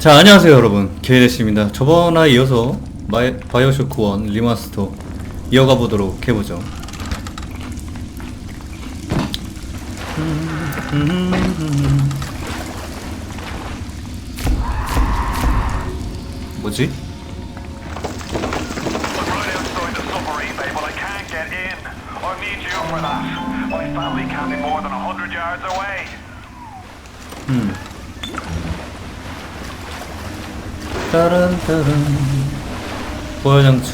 자 안녕하세요 여러분. 게이데시입니다. 저번에 이어서 마이, 바이오쇼크 1 리마스터 이어가 보도록 해보죠. 뭐지? Right 따란 따란. 보여장치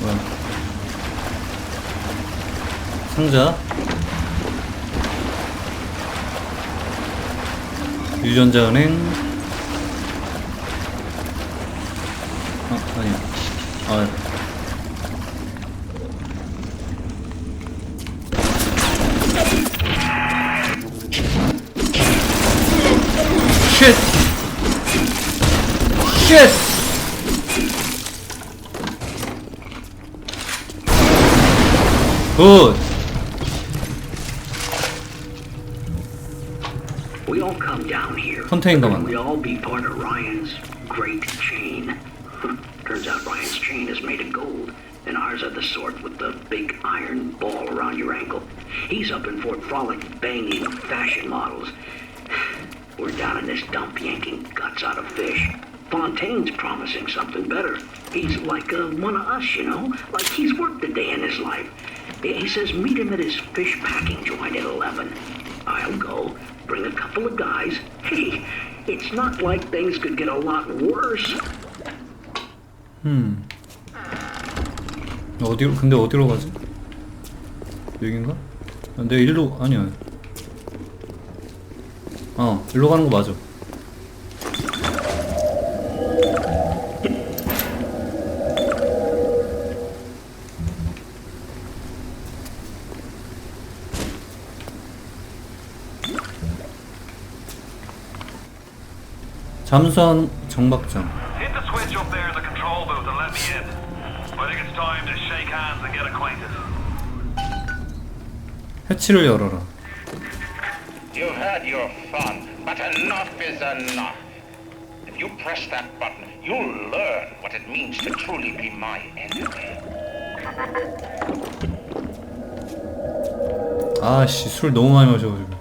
뭐야? 상자? 유전자은행? 아 아니야. 아 Vicious! Good. We all come down here. Containment. We all be part of Ryan's great chain. Turns out Ryan's chain is made of gold, and ours are the sort with the big iron ball around your ankle. He's up in Fort Frolic banging fashion models. We're down in this dump yanking guts out of fish. Fontaine's promising something better. He's like uh, one of us, you know? Like he's worked a day in his life. He says meet him at his fish packing joint at 11. I'll go, bring a couple of guys. Hey, it's not like things could get a lot worse. 어디로 근데 어디로 가지? 여긴가? 아, 내 일로 아니야. 어, 일로 가는 거 맞아. 잠수함 정박장. 해치를 열어라. You've had your fun, but enough is enough. If you press that button, you'll learn what it means to truly be my enemy. 아씨 술 너무 많이 마셔가지고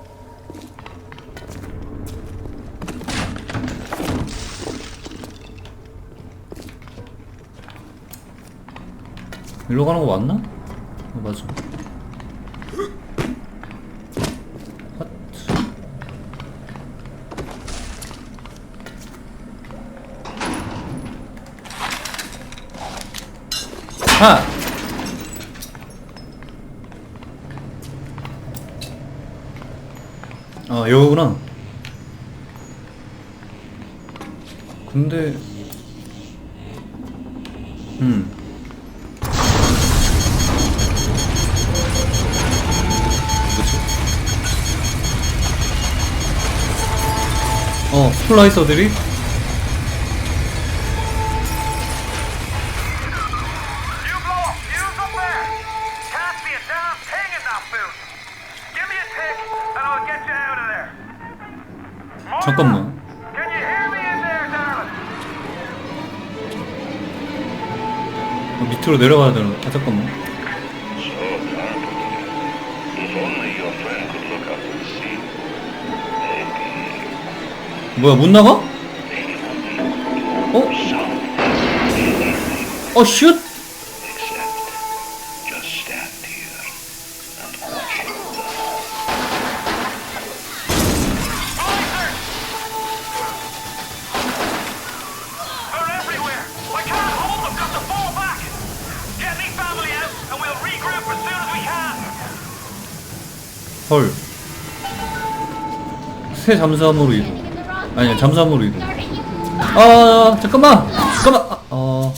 일로 가는 거 맞나? 어, 맞아 핫. 하! 아 여기구나 근데 만 Can you hear me in there, darling? 어, 밑으로 내려가야 되는 아 잠깐만 regroup as soon as we can! 헐. 새 잠수함으로 이동. 아니야, 잠수함으로 이동. 아, 잠깐만! 잠깐만! 아, 어,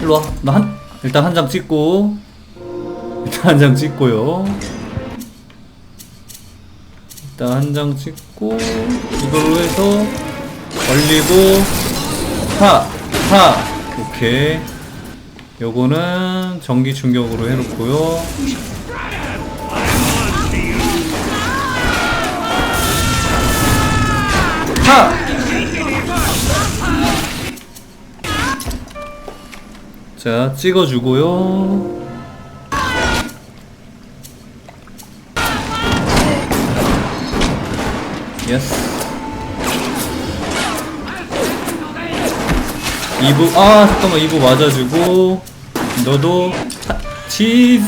일로 와. 나 한, 일단 한 장 찍고. 일단 한 장 찍고요. 일단 한 장 찍고. 이걸로 해서, 올리고, 하! 하! 오케이. 요거는 전기 충격으로 해놓고요. 자, 찍어주고요. 예스. 2부, 아, 잠깐만, 2부 맞아주고. 너도, 하, 치즈.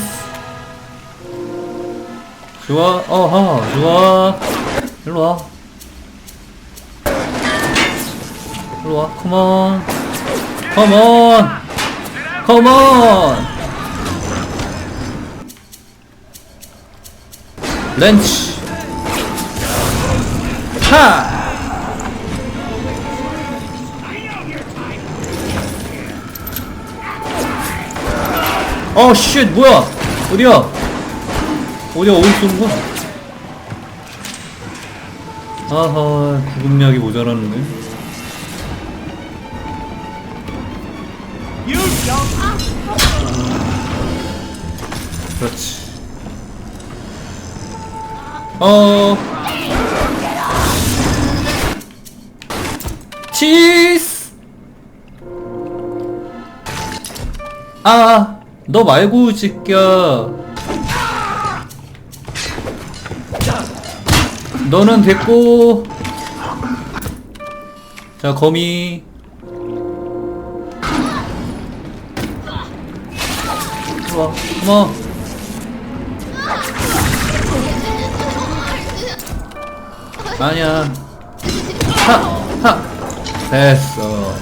좋아, 어허, 좋아. 일로와. 일로와, 컴온. 컴온! 컴온! 렌치! 하! 어, 쉣, 뭐야? 어디야? 어디야, 어디 쏘는 거야? 아하, 구급약이 모자라는데. 그렇지. 어. 치스! 아, 너 말고, 새끼야. 너는 됐고. 자, 거미. 들어와, 고마워. 아니야. 하, 하. 됐어.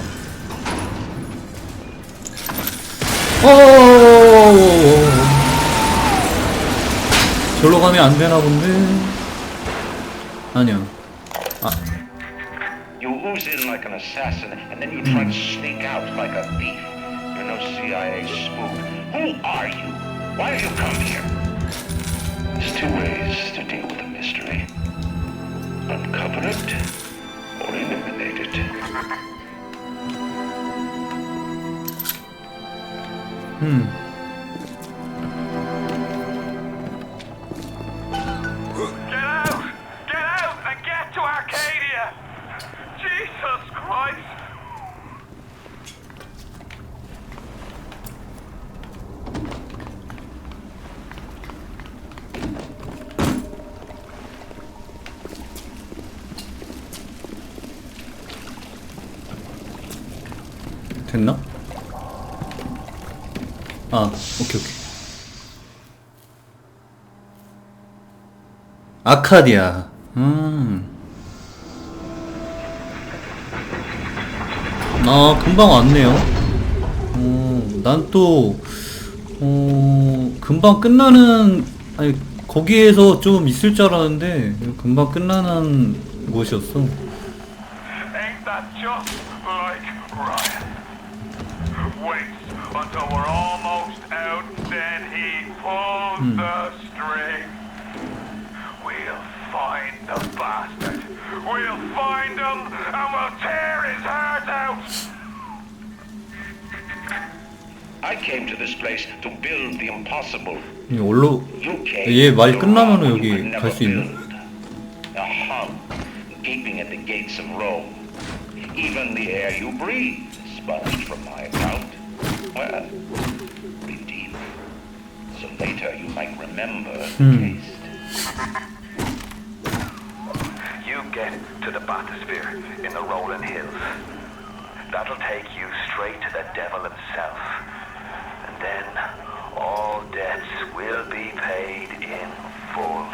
오. 절로 가면 안 되나 본데. 아니야. 아, You ooze in like an assassin, and then you try to sneak out like a thief. You're no CIA spook. Who are you? Why have you come here? There's two ways to deal with a mystery. Uncover it, or eliminate it. 음. 아, 오케이, 오케이. 아카디아. 음. 아, 금방 왔네요. 어, 난 또, 어, 금방 끝나는, 아니, 거기에서 좀 있을 줄 알았는데, 금방 끝나는 곳이었어. until we're almost out, then he pulls the string. We'll find the bastard. We'll find him and we'll tear his heart out. I came to this place to build the impossible. 이 올로, You came 얘 말 to 끝나면은 rob what 여기 you could 갈 never 수 있나? build. A hub gaping at the gates of Rome. Even the air you breathe is sponged from my account. Well, redeem. So later you might remember the Hmm. taste. You get to the bathysphere in the rolling hills. That'll take you straight to the devil himself. And then all debts will be paid in full.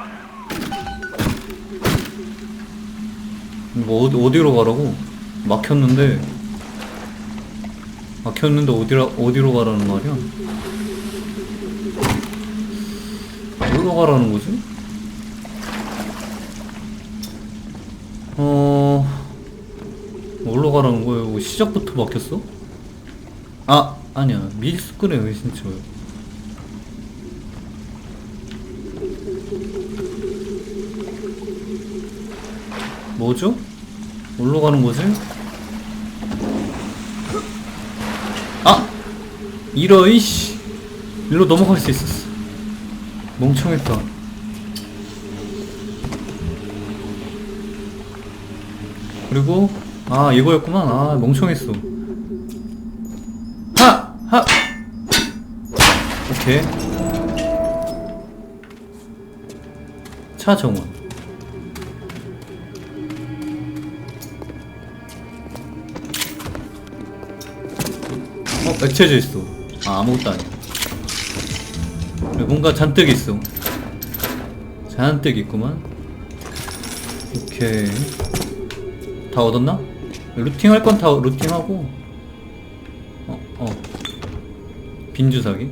뭐 어디, 어디로 가라고? 막혔는데 막혔는데 어디라 어디로 가라는 말이야? 어디로 가라는 거지? 어 어디로 가라는 거예요? 뭐 시작부터 막혔어? 아 아니야 왜 진짜 뭐죠? 어디로 가는 거지? 아! 이러 이 씨 일로 넘어갈 수 있었어 멍청했다 그리고 아 이거였구만 아 멍청했어 하! 하! 오케이 차 정원 액체져 있어. 아 아무것도 아니야. 여기 뭔가 잔뜩 있어. 잔뜩 있구만. 오케이. 다 얻었나? 루팅 할 건 다 루팅하고. 어, 어. 빈 주사기?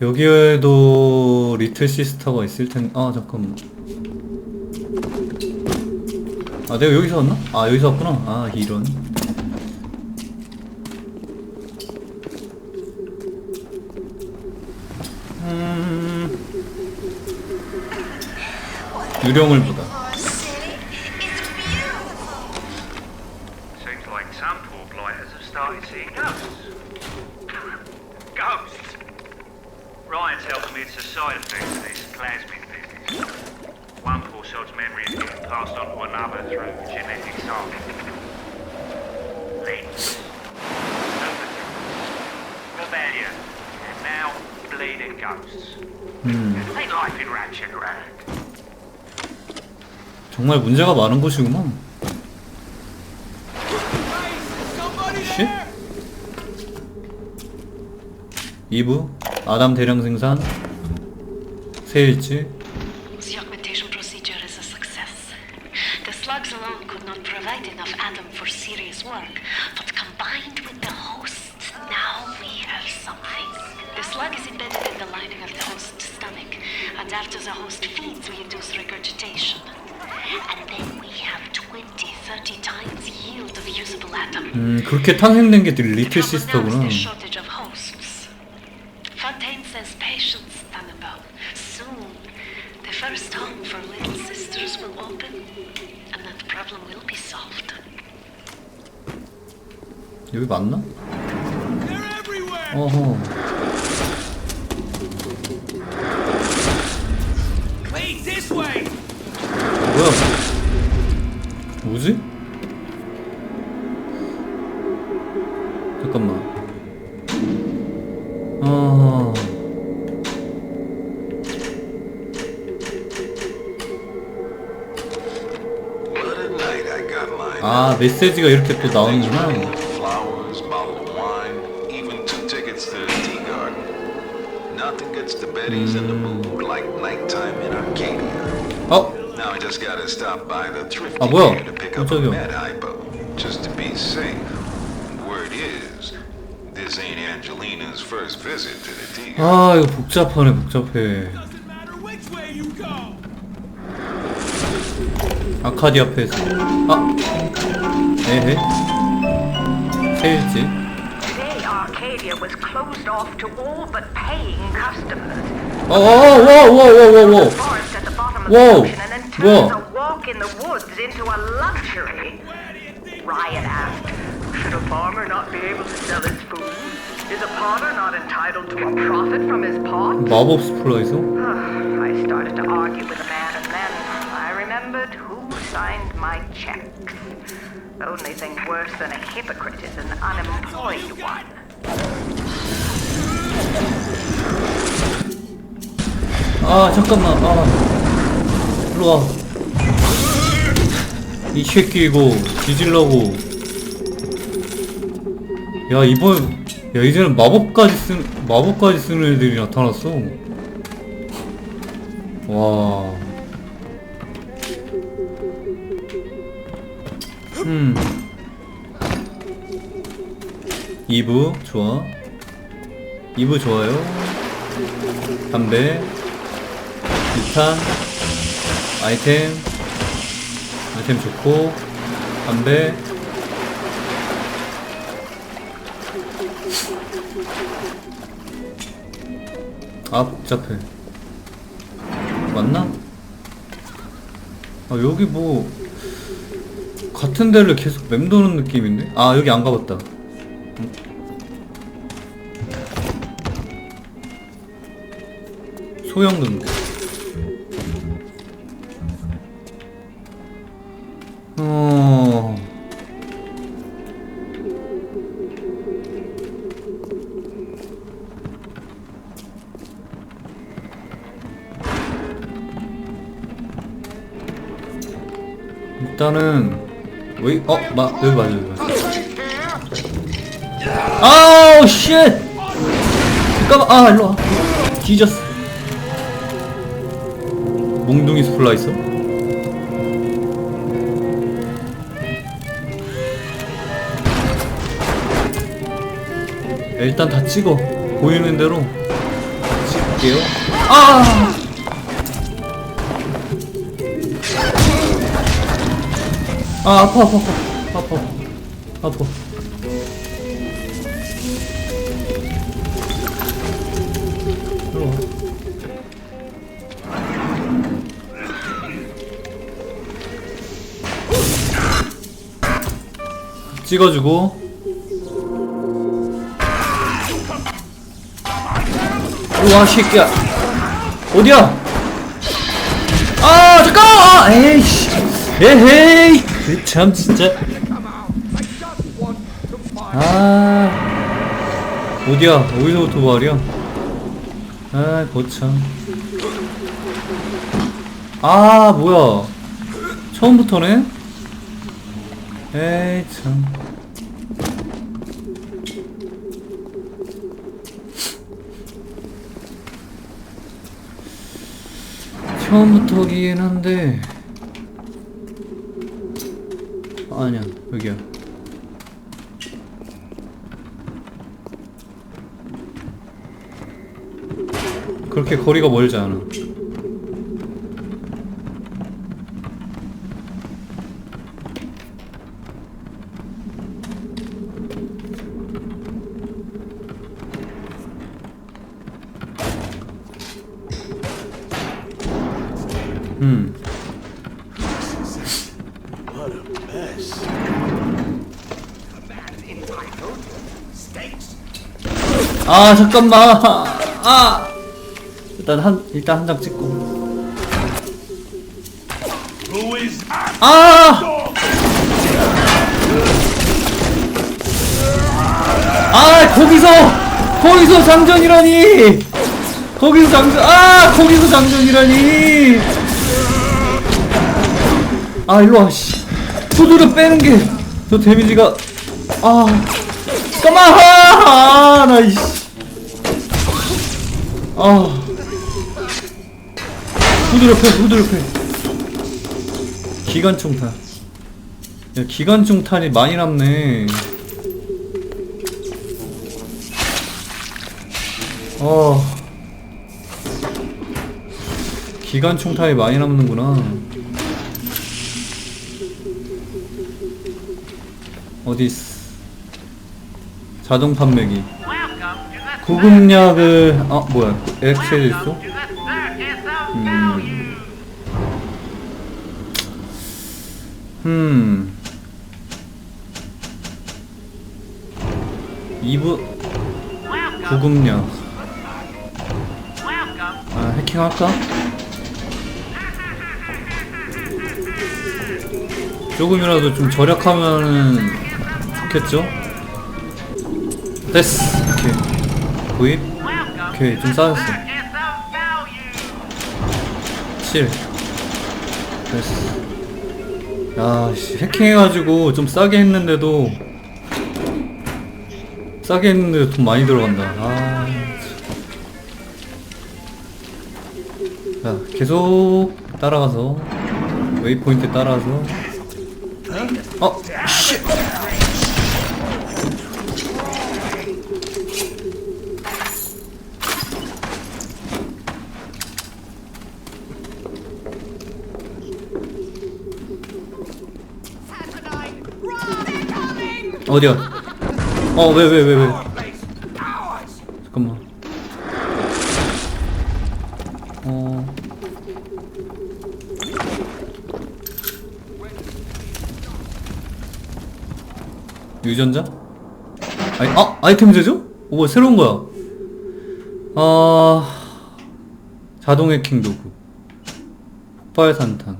여기에도 리틀 시스터가 있을 텐데 아 잠깐만 아 내가 여기서 왔나? 아 여기서 왔구나 아 이런 음 유령을 보다 Seems like some poor blighters have started seeing ghosts. ghosts? Ryan tells me it's a side effect of this plasmid business. Sod's memory is getting passed on to another through genetic sampling. Links. Rebellion. And now bleeding ghosts. Ain't life in Ratchet Rag. 정말 문제가 많은 곳이구만 쉿? 2부 아담 대량 생산 세일치 slugs alone could not provide enough atom for serious work, but combined with the host, now we have something. The slug is embedded in the lining of the host's stomach, and after the host feeds, we induce regurgitation. And then we have 20, 30 times yield of usable atom. 음 그렇게 탄생된 게 리틀 The problem now 시스터구나 여기 맞나? 어허! 뭐야 뭐지? 잠깐만 아 mine. 아, 메시지가 이렇게 또 나오는구나 the thrifty 아, 뭐야? here to pick up a 깜짝이야. med hypo, just to be safe. Word is, this ain't Angelina's first visit to the tea garden. 아 이거 복잡하네 복잡해 Doesn't matter which way you go! 아카디아 패스 아 에헤 세일지 Today, Arcadia was closed off to all but paying customers. 어, 어어와와와와와와 Forest at the bottom of Whoa. the ocean and then Whoa. turns a walk in the woods into a luxury. Ryan asked, should a farmer not be able to sell his food? Is a potter not entitled to a profit from his pot? 마법 스플라이서 I started to argue with the man and then I remembered who signed my checks. The only thing worse than a hypocrite is an unemployed one. 아 잠깐만 아 일로와 이 새끼 이거 뒤질라고. 야 이번 야 이제는 마법까지 쓴 마법까지 쓰는 애들이 나타났어. 와. 음. 2부 좋아. 2부 좋아요. 담배. 2탄. 아이템 아이템 좋고 담배. 아 복잡해. 맞나? 아 여기 뭐 같은 데를 계속 맴도는 느낌인데? 아 여기 안 가봤다. 소형등대 어. 일단은 왜? 어, 마 여기 맞아 여기 맞아. 아우 쉣! 잠깐만 아 일로 와. 뒤졌어. 몽둥이 스플라이서? 일단 다 찍어 보이는 대로 찍을게요. 아! 아 아파 아파 아파 아파 아파. 찍어주고 일로 와 새끼야. 어디야? 아 잠깐! 아 에이씨. 에헤이. 그 참 진짜. 아. 어디야? 어디서부터 말이야? 아 거참. 아 뭐야? 처음부터네? 에이 참 처음부터긴 한데. 아니야 여기야. 그렇게 거리가 멀지 않아 아 잠깐만. 아. 일단 한 일단 한 장 찍고. 아! 아 거기서 거기서 장전이라니! 거기서 장전 아 거기서 장전이라니! 아 일로 와씨. 후드를 빼는 게 저 데미지가 아. 잠깐만! 아, 나 이씨 아 후드를 빼 후드를 빼 기관총 탄. 야, 기관총 탄이 많이 남네. 어. 기관총 탄이 많이 남는구나. 어디 있어? 자동 판매기. 구급약을 아 뭐야? 엑셀 있어? 음. 음. 2부 구급력. 아, 해킹할까? 조금이라도 좀 절약하면은 좋겠죠? 됐어. 구입. 오케이, 좀 싸졌어. 7. 됐어. 야, 씨, 해킹해가지고 좀 싸게 했는데도 싸게 했는데 돈 많이 들어간다. 아, 참. 자, 계속 따라가서 웨이포인트 따라서 어, 씨. 어디야? 어, 왜, 왜, 왜, 왜? 잠깐만. 어. 유전자? 아이, 아, 아이템 제조? 오, 뭐 새로운 거야. 아, 자동 해킹 도구. 폭발 산탄.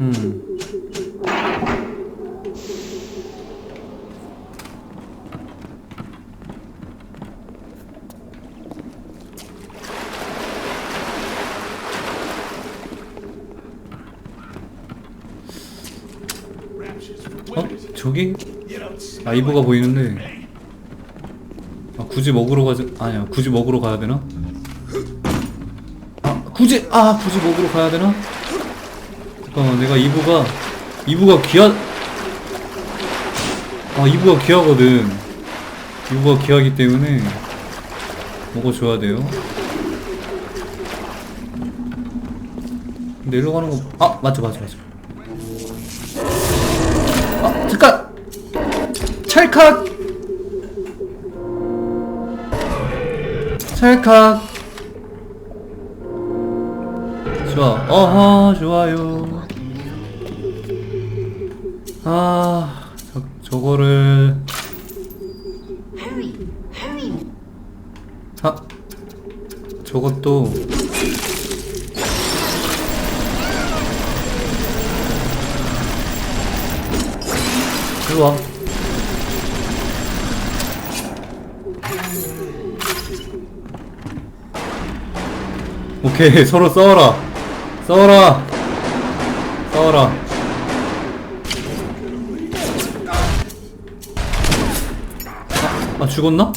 음. 저기? 아 이브가 보이는데 아 굳이 먹으러 가자 아니야 굳이 먹으러 가야 되나? 아 굳이 아 굳이 먹으러 가야 되나? 잠깐만 내가 이브가 이브가 귀하 아 이브가 귀하거든 이브가 귀하기 때문에 먹어줘야 돼요 근데 일로 가는 거 아 맞죠 맞죠 맞죠 아 잠깐 찰칵 찰칵 좋아. 어허 좋아요. 아 저, 저거를. 아 저것도. 일로 와 오케이 서로 싸워라 싸워라 싸워라 아, 아 죽었나?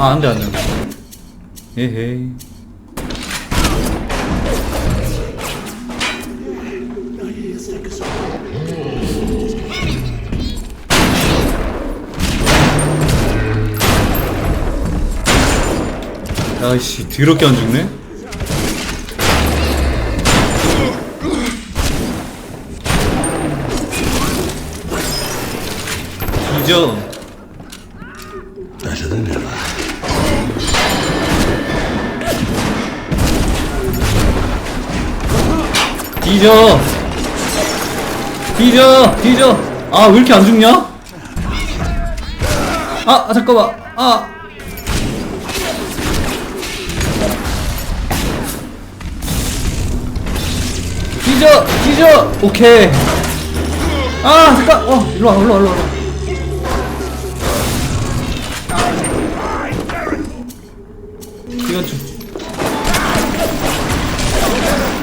아 안돼 안돼. 에헤이 야이씨 더럽게 안 죽네? 뒤져 뒤져 뒤져 뒤져 아 왜 이렇게 안 죽냐? 아, 아 잠깐만. 아 뒤져 뒤져. 오케이. 아 잠깐 어 일로와 일로와 일로와. 이건 좀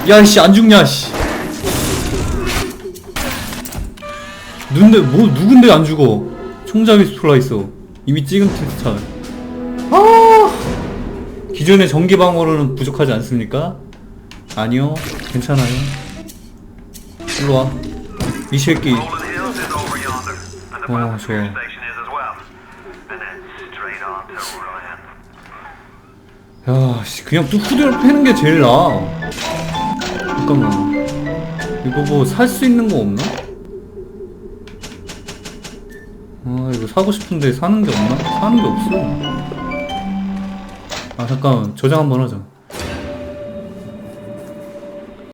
야이씨 안 죽냐 씨. 누군데 뭐 누군데 안 죽어? 총잡이 스톨라 있어. 이미 찍은 테스트 아! 기존의 전기 방어로는 부족하지 않습니까? 아니요. 괜찮아요 일로 와 이 새끼 Oh, to Ryan. 야, 씨, 그냥 뚜꾸대로 패는 게 제일 나아. 잠깐만. 이거 뭐 살 수 있는 거 없나? 아, 이거 사고 싶은데 사는 게 없나? 사는 게 없어. 아, 잠깐. 저장 한번 하자.